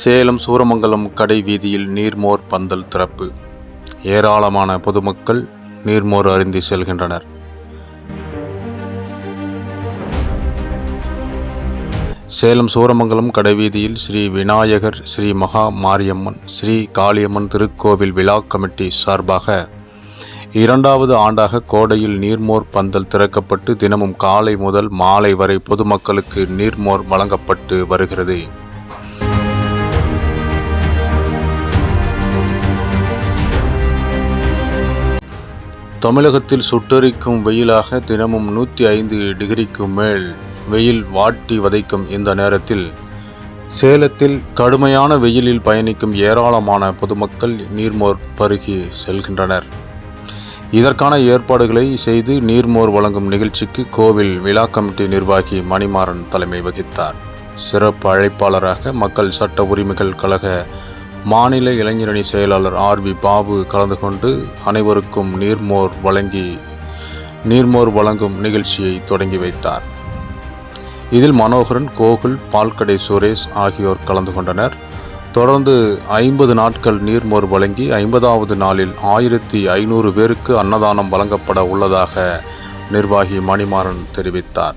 சேலம் சூரமங்கலம் கடை வீதியில் நீர்மோர் பந்தல் திறப்பு. ஏராளமான பொதுமக்கள் நீர்மோர் அருந்தி செல்கின்றனர். சேலம் சூரமங்கலம் கடைவீதியில் ஸ்ரீ விநாயகர் ஸ்ரீ மகா மாரியம்மன் ஸ்ரீ காளியம்மன் திருக்கோவில் விழா கமிட்டி சார்பாக இரண்டாவது ஆண்டாக கோடையில் நீர்மோர் பந்தல் திறக்கப்பட்டு தினமும் காலை முதல் மாலை வரை பொதுமக்களுக்கு நீர்மோர் வழங்கப்பட்டு வருகிறது. தமிழகத்தில் சுட்டெரிக்கும் வெயிலாக தினமும் நூற்றி ஐந்து டிகிரிக்கு மேல் வெயில் வாட்டி வதைக்கும் இந்த நேரத்தில் சேலத்தில் கடுமையான வெயிலில் பயணிக்கும் ஏராளமான பொதுமக்கள் நீர்மோர் பருகி செல்கின்றனர். இதற்கான ஏற்பாடுகளை செய்து நீர்மோர் வழங்கும் நிகழ்ச்சிக்கு கோவில் விழா கமிட்டி நிர்வாகி மணிமாறன் தலைமை வகித்தார். சிறப்பு அழைப்பாளராக மக்கள் சட்ட உரிமைகள் கழக மாநில இளைஞரணி செயலாளர் ஆர் வி பாபு கலந்து கொண்டு அனைவருக்கும் நீர்மோர் வழங்கி நீர்மோர் வழங்கும் நிகழ்ச்சியை தொடங்கி வைத்தார். இதில் மனோகரன் கோகுல் பால்கடை சுரேஷ் ஆகியோர் கலந்து கொண்டனர். தொடர்ந்து ஐம்பது நாட்கள் நீர்மோர் வழங்கி ஐம்பதாவது நாளில் ஆயிரத்தி ஐநூறு பேருக்கு அன்னதானம் வழங்கப்பட உள்ளதாக நிர்வாகி மணிமாறன் தெரிவித்தார்.